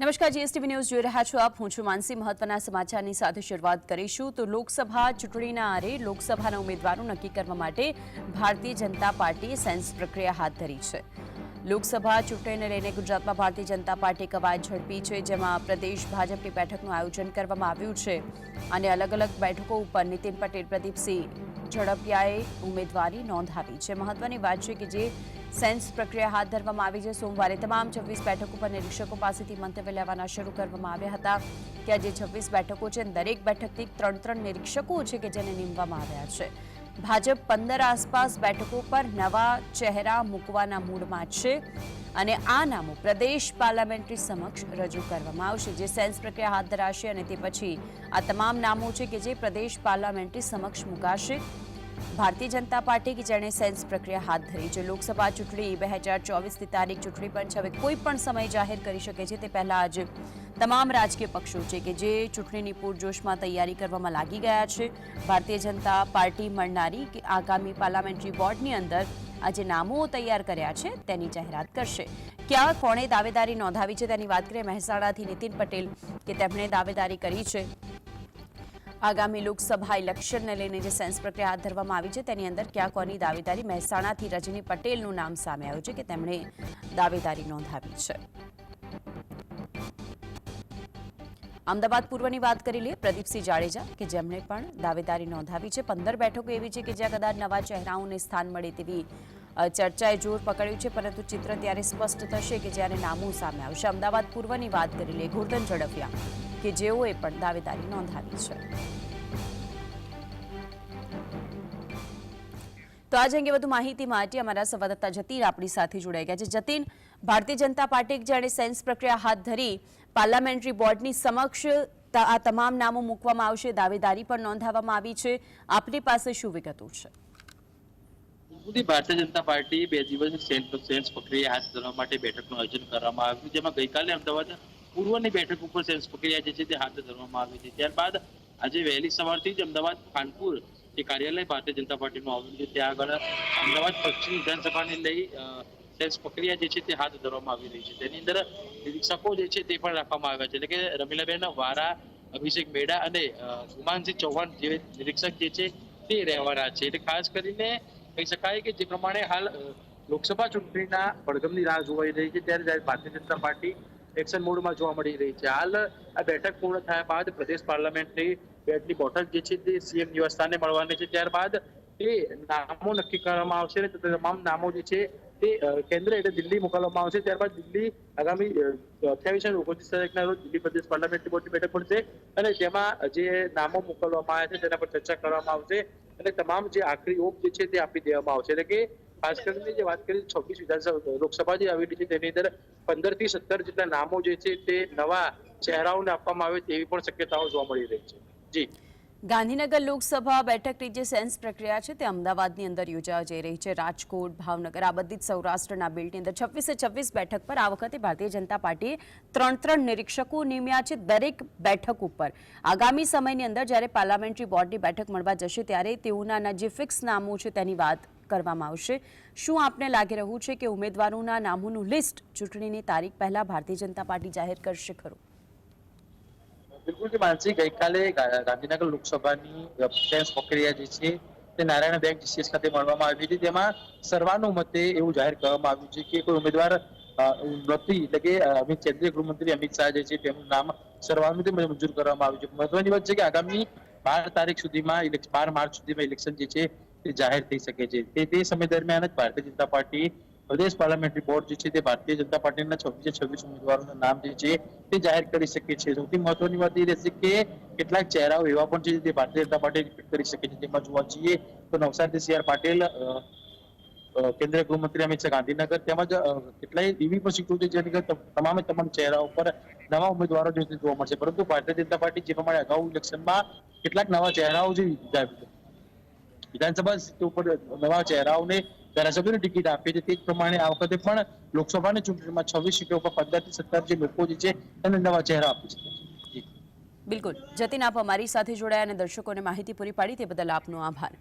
નમસ્કાર, GSTV news જોઈ રહ્યા છો આપ. હું છું માનસી. મહત્વના સમાચારની સાથે શરૂઆત કરીશું. તો લોકસભા ચૂંટણીના આરે લોકસભાના ઉમેદવારો નક્કી કરવા માટે ભારતીય જનતા પાર્ટીએ સેન્સ પ્રક્રિયા હાથ ધરી છે. લોકસભા ચૂંટણીને લઈને ગુજરાતમાં ભારતીય જનતા પાર્ટી કવાયત ઝડપી છે, જેમાં પ્રદેશ ભાજપની બેઠકનું આયોજન કરવામાં આવ્યું છે અને અલગ અલગ બેઠકો ઉપર નીતિન પટેલ, પ્રદીપસિંહ ઝડપિયાએ ઉમેદવારી નોંધાવી છે. મહત્વની વાત છે કે જે સેન્સ પ્રક્રિયા હાથ ધરવામાં આવી છે. સોમવારે તમામ છવ્વીસ બેઠકો પર નિરીક્ષકો પાસેથી મંતવ્ય લેવાના શરૂ કરવામાં આવ્યા હતા આ જે છવ્વીસ બેઠકો છે દરેક બેઠકથી ત્રણ ત્રણ નિરીક્ષકો છે કે જેને નીમવામાં આવ્યા છે. ભાજપ પંદર આસપાસ બેઠકો પર નવા ચહેરા મૂકવાના મૂડમાં છે અને આ નામો પ્રદેશ પાર્લામેન્ટરી સમક્ષ રજૂ કરવામાં આવશે. જે સેન્સ પ્રક્રિયા હાથ ધરાશે અને તે પછી આ તમામ નામો છે કે જે પ્રદેશ પાર્લામેન્ટરી સમક્ષ મુકાશે. ભારતીય જનતા પાર્ટી કે જેણે સેન્સ પ્રક્રિયા હાથ ધરી. છે લોકસભા ચૂંટણી બે હજાર ચોવીસની તારીખ ચૂંટણી છે હવે કોઈ પણ સમય જાહેર કરી શકે છે તે પહેલા આજે તમામ રાજકીય પક્ષો છે કે જે ચૂંટણીની પૂરજોશમાં તૈયારી કરવામાં લાગી ગયા છે. ભારતીય જનતા પાર્ટી મળનારી કે આગામી પાર્લામેન્ટરી બોર્ડની અંદર આજે નામો તૈયાર કર્યા છે તેની જાહેરાત કરશે. ક્યાં કોણે દાવેદારી નોંધાવી છે તેની વાત કરીએ મહેસાણાથી નીતિન પટેલ કે તેમણે દાવેદારી કરી છે. આગામી લોકસભા ઇલેક્શનને લઈને જે સેન્સ પ્રક્રિયા હાથ ધરવામાં આવી છે, તેની અંદર ક્યાં કોની દાવેદારી મહેસાણાથી રજની પટેલનું નામ સામે આવ્યું છે કે તેમણે દાવેદારી નોંધાવી છે. અમદાવાદ પૂર્વની વાત કરી લઈએ, પ્રદીપસિંહ જાડેજા, કે જેમણે પણ દાવેદારી નોંધાવી છે. પંદર બેઠકો એવી છે કે જ્યાં કદાચ નવા ચહેરાઓને સ્થાન મળે તેવી ચર્ચાએ જોર પકડ્યું છે, પરંતુ ચિત્ર ત્યારે સ્પષ્ટ થશે કે જ્યારે નામો સામે આવશે. અમદાવાદ પૂર્વની વાત કરી લઈએ ગોરધન ઝડફિયા. કે જેઓએ પણ દાવેદારી નોંધાવી છે. તો આજ અંગે વધુ માહિતી માટે અમારા સંવાદદાતા જતીન આપણી સાથે જોડાઈ ગયા છે. જતીન, ભારતીય જનતા પાર્ટી જેણે સેન્સ પ્રક્રિયા હાથ ધરી, પાર્લામેન્ટરી બોર્ડની સમક્ષ આ તમામ નામો મૂકવામાં આવશે, દાવેદારી પણ નોંધાવવામાં આવી છે. આપની પાસે શું વિગતો છે? ભારતીય જનતા પાર્ટી બે દિવસની સેન્સ પ્રક્રિયા હાથ ધરવા માટે બેઠકનું આયોજન કરવામાં આવ્યું, જેમાં ગઈકાલે અમદાવાદ પૂર્વની બેઠક ઉપર સેન્સ પ્રક્રિયા જે છે તે હાથ ધરવામાં આવી છે. ત્યારબાદ આજે વહેલી સવારથી જ અમદાવાદ ખાનપુર જે કાર્યાલય ભારતીય જનતા પાર્ટીનું આવ્યું છે ત્યાં આગળ અમદાવાદ પશ્ચિમ વિધાનસભાને લઈ અ, સેન્સ પ્રક્રિયા જે છે તે હાથ ધરવામાં આવી રહી છે. તેની અંદર નિરીક્ષકો જે છે તે પણ રાખવામાં આવ્યા છે. એટલે કે રમીલાબેન વારા અભિષેક મેડા અને ગુમાનસિંહ ચૌહાણ જે નિરીક્ષક જે છે તે રહેવાના છે. એટલે ખાસ કરીને કહી શકાય કે જે પ્રમાણે હાલ લોકસભા ચૂંટણીના પડઘમની રાહ જોવાઈ રહી છે. ત્યારે જ્યારે ભારતીય જનતા પાર્ટી એક્શન મોડમાં જોવા મળી રહી છે. હાલ આ બેઠક પૂર્ણ થયા બાદ પ્રદેશ પાર્લામેન્ટની બેઠની બોટલ જે છે તે સીએમ નિવાસસ્થાને મળવાની છે. ત્યારબાદ તે નામો નક્કી કરવામાં આવશે અને તમામ નામો જે છે તે કેન્દ્ર એટલે દિલ્હી મોકલવામાં આવશે. ત્યારબાદ દિલ્હી આગામી અઠ્યાવીસ અને ઓગણત્રીસ તારીખના રોજ દિલ્હી પ્રદેશ પાર્લામેન્ટની બોર્ડની બેઠક મળશે અને જેમાં જે નામો મોકલવામાં આવ્યા છે તેના પર ચર્ચા કરવામાં આવશે અને તમામ જે આખરી ઓપ જે છે તે આપી દેવામાં આવશે. એટલે કે ખાસ કરીને જે વાત કરી છવ્વીસ વિધાનસભા લોકસભા જે આવેલી છે તેની અંદર પંદરથી સત્તર જેટલા નામો જે છે તે નવા ચહેરાઓને આપવામાં આવે તેવી પણ શક્યતાઓ જોવા મળી રહી છે. જી. ગાંધીનગર લોકસભા બેઠકની જે સેન્સ પ્રક્રિયા છે તે અમદાવાદની અંદર યોજાવા જઈ રહી છે. રાજકોટ, ભાવનગર, આ બધી જ સૌરાષ્ટ્રના બિલ્ટની અંદર છવ્વીસે છવ્વીસ બેઠક પર આ વખતે ભારતીય જનતા પાર્ટીએ ત્રણ ત્રણ નિરીક્ષકો નિમ્યા છે દરેક બેઠક ઉપર. આગામી સમયની અંદર જ્યારે પાર્લામેન્ટરી બોર્ડની બેઠક મળવા જશે ત્યારે તેઓના જે ફિક્સ નામો છે તેની વાત કરવામાં આવશે. શું આપને લાગી રહ્યું છે કે ઉમેદવારોના નામોનું લિસ્ટ ચૂંટણીની તારીખ પહેલા ભારતીય જનતા પાર્ટી જાહેર કરશે ખરું? બિલકુલ કે માનસી, ગઈકાલે ગાંધીનગર લોકસભાની સેન્સ પ્રક્રિયા જે છે તે નારાયણ બેંક જીસીએસ ખાતે મળવામાં આવી હતી. તેમાં સર્વાનુમતે એવું જાહેર કરવામાં આવ્યું છે કે કોઈ ઉમેદવાર નથી. એટલે કે અમિત કેન્દ્રીય ગૃહમંત્રી અમિત શાહ જે છે તેમનું નામ સર્વાનુમતે મંજૂર કરવામાં આવ્યું છે. મહત્વની વાત છે કે આગામી બાર તારીખ સુધીમાં બાર માર્ચ સુધીમાં ઇલેક્શન જે છે જાહેર થઈ શકે છે. તે તે સમય દરમિયાન જ ભારતીય જનતા પાર્ટી, પ્રદેશ પાર્લામેન્ટરી બોર્ડ જે છે તે ભારતીય જનતા પાર્ટીના છવ્વીસે છવ્વીસ ઉમેદવારોના નામ જે છે તે જાહેર કરી શકે છે. સૌથી મહત્વની વાત એ રહેશે કે કેટલાક ચહેરાઓ એવા પણ છે જે ભારતીય જનતા પાર્ટી રિપીટ કરી શકે છે. જેમાં જોવા જઈએ તો નવસારી સી આર પાટીલ કેન્દ્રીય ગૃહમંત્રી અમિત શાહ, ગાંધીનગર તેમજ કેટલાય એવી પણ સીટો છે. જેની તમામે તમામ ચહેરાઓ ઉપર નવા ઉમેદવારો જે જોવા મળશે. પરંતુ ભારતીય જનતા પાર્ટી જે પ્રમાણે અગાઉ ઇલેક્શનમાં કેટલાક નવા ચહેરાઓ જે વિધાન- વિધાનસભા સીટો ઉપર નવા ચહેરાઓને ધારાસભ્યોની ટિકિટ આપી છે તે જ પ્રમાણે આ વખતે પણ લોકસભાની ચૂંટણીમાં છવ્વીસ સીટો ઉપર પંદરથી સત્તર જે લોકો જે છે તેને નવા ચહેરા આપી છે. બિલકુલ. જતીન આપ અમારી સાથે જોડાયા અને દર્શકોને માહિતી પૂરી પાડી તે બદલ આપનો આભાર.